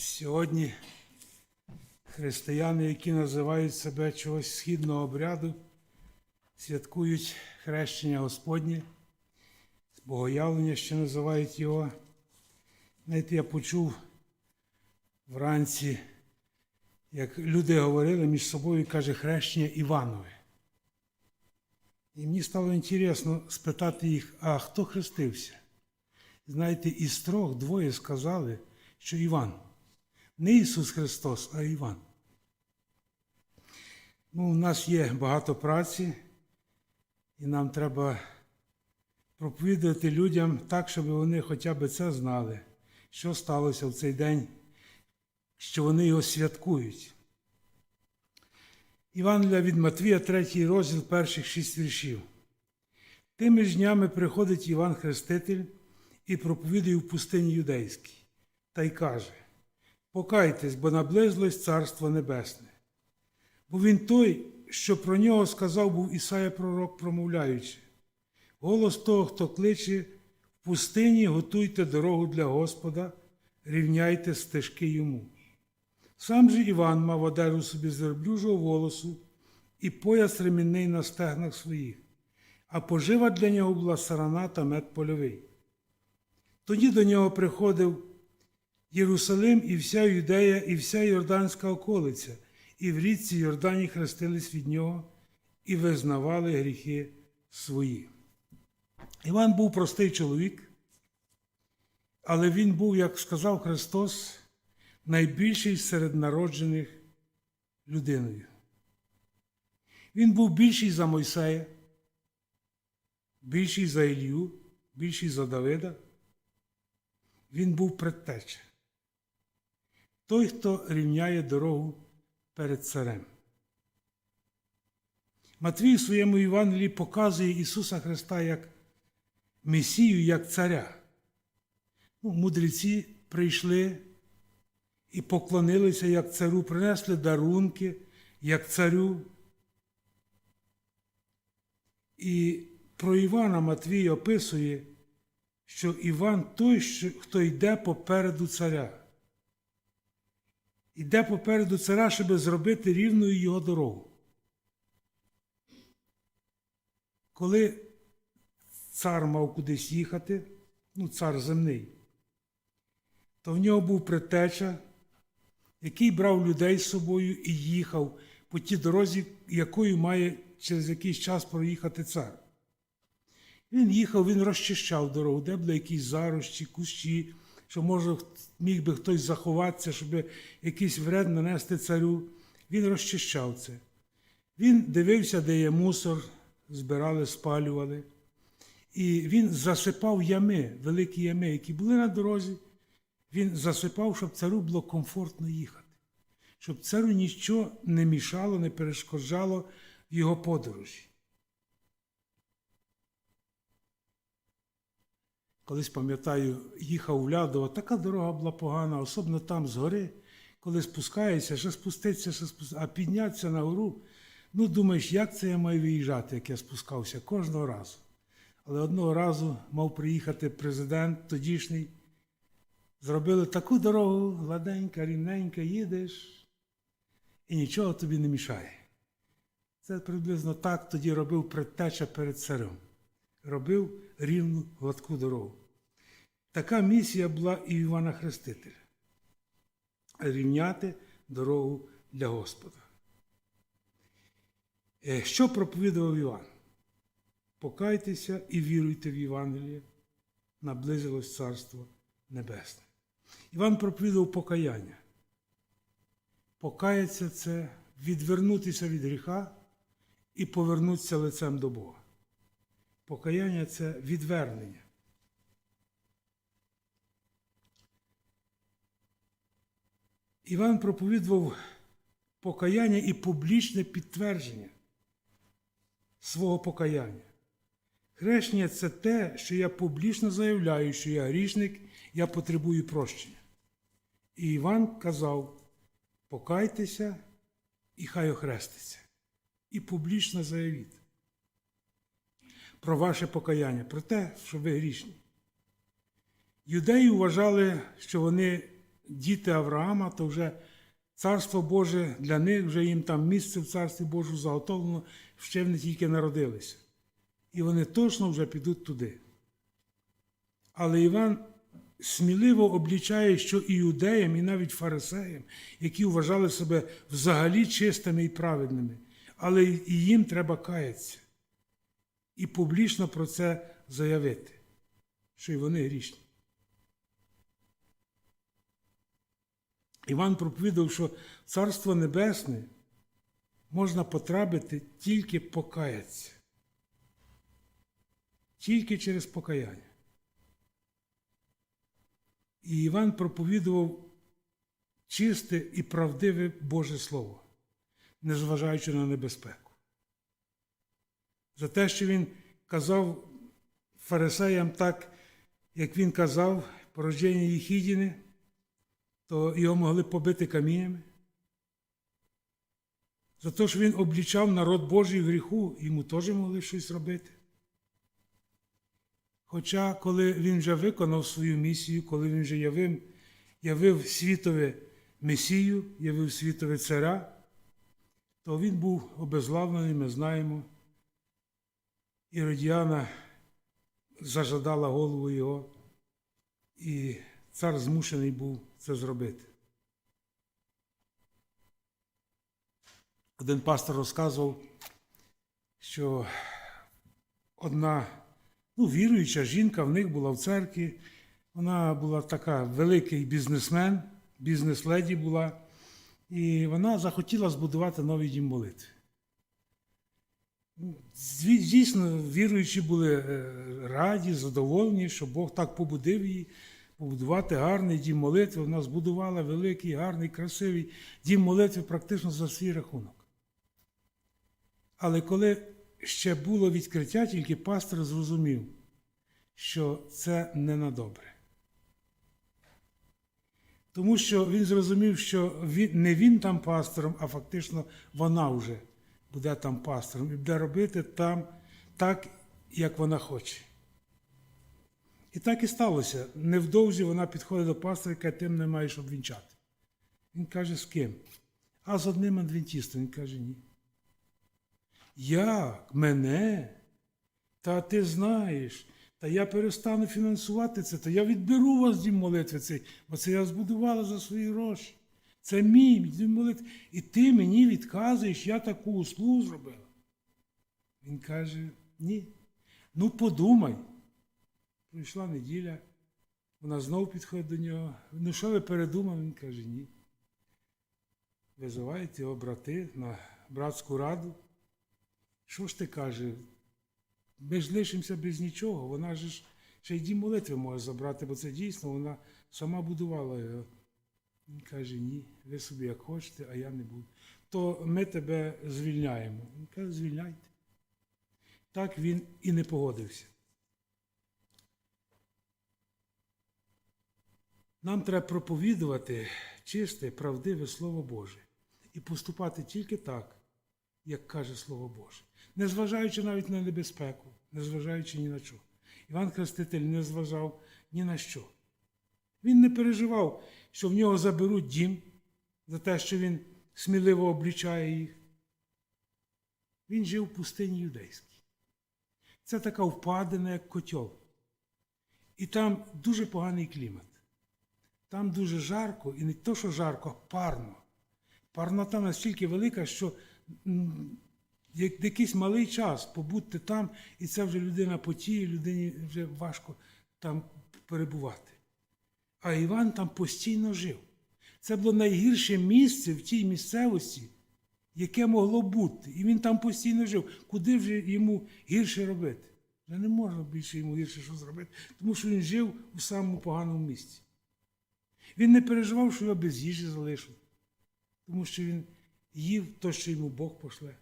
Сьогодні християни, які називають себе чогось східного обряду, святкують хрещення Господнє, богоявлення, що називають його. Знаєте, я почув вранці, як люди говорили між собою, каже, хрещення Іванове. І мені стало інтересно спитати їх, а хто хрестився? Знаєте, із трьох двоє сказали, що Іван. Не Ісус Христос, а Іван. Ну, у нас є багато праці, і нам треба проповідувати людям так, щоб вони хоча б це знали, що сталося в цей день, що вони його святкують. Івангелія від Матвія, третій розділ перших шість віршів. Тими ж днями приходить Іван Хреститель і проповідує в пустині юдейській, та й каже: Покайтесь, бо наблизилось Царство Небесне. Бо він той, що про нього сказав був Ісая пророк, промовляючи, голос того, хто кличе, в пустині готуйте дорогу для Господа, рівняйте стежки йому. Сам же Іван мав одежу собі з верблюжого волосу і пояс ремінний на стегнах своїх, а пожива для нього була сарана та мед польовий. Тоді до нього приходив Єрусалим і вся Юдея, і вся Йорданська околиця, і в річці Йордані хрестились від нього і визнавали гріхи свої. Іван був простий чоловік, але він був, як сказав Христос, найбільший серед народжених людиною. Він був більший за Мойсея, більший за Ілью, більший за Давида. Він був предтеча. Той, хто рівняє дорогу перед царем. Матвій в своєму Євангелії показує Ісуса Христа як Месію, як царя. Ну, Мудреці прийшли і поклонилися як царю, принесли дарунки, як царю. І про Івана Матвій описує, що Іван той, хто йде попереду царя. Йде попереду царя, щоб зробити рівною його дорогу. Коли цар мав кудись їхати, ну, цар земний, то в нього був предтеча, який брав людей з собою і їхав по тій дорозі, якою має через якийсь час проїхати цар. Він їхав, він розчищав дорогу, де були якісь зарощі, кущі, що, може, міг би хтось заховатися, щоб якийсь вред нанести царю. Він розчищав це. Він дивився, де є мусор, збирали, спалювали. І він засипав ями, великі ями, які були на дорозі. Він засипав, щоб царю було комфортно їхати, щоб царю нічого не мішало, не перешкоджало в його подорожі. Колись пам'ятаю, їхав в Лядово, така дорога була погана, особливо там згори, коли спускаєшся, ще спуститися, ще спуститися, а піднятися на гору. Ну, думаєш, як це я маю виїжджати, як я спускався кожного разу. Але одного разу мав приїхати президент тодішній. Зробили таку дорогу, гладенька, рівненька, їдеш, і нічого тобі не мішає. Це приблизно так тоді робив предтеча перед царем. Робив рівну гладку дорогу. Така місія була і Івана Хрестителя рівняти дорогу для Господа. Е, Що проповідував Іван? Покайтеся і віруйте в Євангеліє, наблизилось Царство Небесне. Іван проповідував покаяння. Покаятися це відвернутися від гріха і повернутися лицем до Бога. Покаяння це відвернення. Іван проповідував покаяння і публічне підтвердження свого покаяння. Хрещення це те, що я публічно заявляю, що я грішник, я потребую прощення. І Іван казав: покайтеся і хай охреститься. І публічно заявіть про ваше покаяння, про те, що ви грішні. Юдеї вважали, що вони діти Авраама, то вже царство Боже для них, вже їм там місце в царстві Божу заготовлено, ще вони тільки народилися. І вони точно вже підуть туди. Але Іван сміливо облічає, що і юдеям, і навіть фарисеям, які вважали себе взагалі чистими і праведними, але і їм треба каятися. І публічно про це заявити, що й вони грішні. Іван проповідав, що Царство Небесне можна потрапити тільки покаятися. Тільки через покаяння. І Іван проповідував чисте і правдиве Боже Слово, незважаючи на небезпеку. За те, що він казав фарисеям так, як він казав, порождення Єхідіни, то його могли побити каміннями. За те, що він облічав народ Божий в гріху, йому теж могли щось робити. Хоча, коли він вже виконав свою місію, коли він вже явив, явив світове Месію, явив світове царя, то він був обезглавлений, ми знаємо. Іродіана зажадала голову його, і цар змушений був це зробити. Один пастор розказував, що одна ну, віруюча жінка в них була в церкві. Вона була така великий бізнесмен, бізнес-леді була, і вона захотіла збудувати новий дім молитви. Зві- Дійсно, віруючі були е, раді, задоволені, що Бог так побудив її побудувати гарний дім молитви. Вона збудувала великий, гарний, красивий дім молитви практично за свій рахунок. Але коли ще було відкриття, тільки пастор зрозумів, що це не на добре. Тому що він зрозумів, що він, не він там пастором, а фактично вона вже буде там пастором і буде робити там так, як вона хоче. І так і сталося. Невдовзі вона підходить до пастора і каже, ти мене маєш обвінчати. Він каже, з ким? А з одним адвентістом. Він каже, ні. Як? Мене? Та ти знаєш, та я перестану фінансувати це, та я відберу вас дім молитви цей, бо це я збудувала за свої гроші. Це мій дім молитви. І ти мені відказуєш, я таку услугу зробила. Він каже, ні. Ну подумай. Прийшла неділя, вона знову підходить до нього. Ну, що ви передумали? Він каже, ні. Визивають його брати на братську раду. Що ж ти каже? Ми ж лишимося без нічого. Вона ж ще й дім молитви може забрати, бо це дійсно вона сама будувала його. Він каже, ні, ви собі як хочете, а я не буду. То ми тебе звільняємо. Він каже, звільняйте. Так він і не погодився. Нам треба проповідувати чисте, правдиве Слово Боже і поступати тільки так, як каже Слово Боже, незважаючи навіть на небезпеку, незважаючи ні на що. Іван Хреститель не зважав ні на що. Він не переживав, що в нього заберуть дім за те, що він сміливо облічає їх. Він жив в пустині юдейській. Це така впадина, як котел. І там дуже поганий клімат. Там дуже жарко, і не то, що жарко, а парно. Парнота настільки велика, що якийсь малий час побудьте там, і це вже людина потіє, людині вже важко там перебувати. А Іван там постійно жив. Це було найгірше місце в тій місцевості, яке могло бути. І він там постійно жив. Куди вже йому гірше робити? Вже не можна більше йому гірше що зробити, тому що він жив у самому поганому місці. Він не переживав, що його без їжі залишать, тому що він їв то, що йому Бог пошле.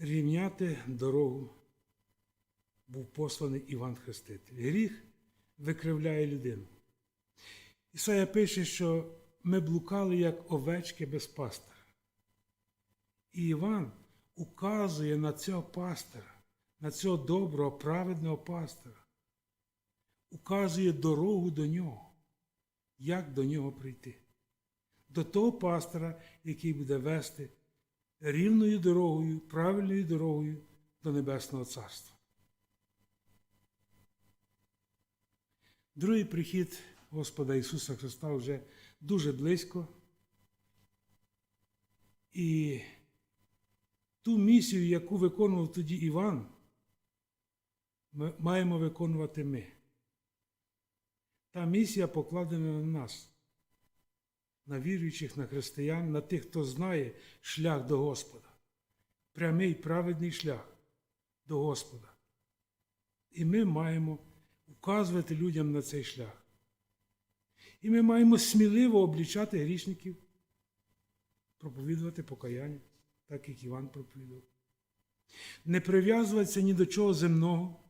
Рівняти дорогу був посланий Іван Хреститель. Гріх викривляє людину. Ісая пише, що ми блукали, як овечки без пастора. І Іван указує на цього пастора, на цього доброго, праведного пастора, указує дорогу до нього, як до нього прийти. До того пастора, який буде вести рівною дорогою, правильною дорогою до Небесного Царства. Другий прихід Господа Ісуса Христа вже дуже близько. І ту місію, яку виконував тоді Іван, ми маємо виконувати ми. Та місія покладена на нас, на віруючих, на християн, на тих, хто знає шлях до Господа, прямий праведний шлях до Господа. І ми маємо указувати людям на цей шлях. І ми маємо сміливо облічати грішників, проповідувати покаяння, так як Іван проповідував. Не прив'язуватися ні до чого земного,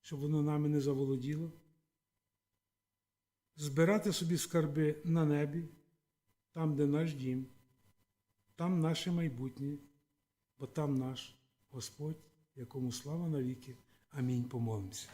щоб воно нами не заволоділо. Збирати собі скарби на небі, там, де наш дім, там наше майбутнє, бо там наш Господь, якому слава навіки. Амінь. Помолимося.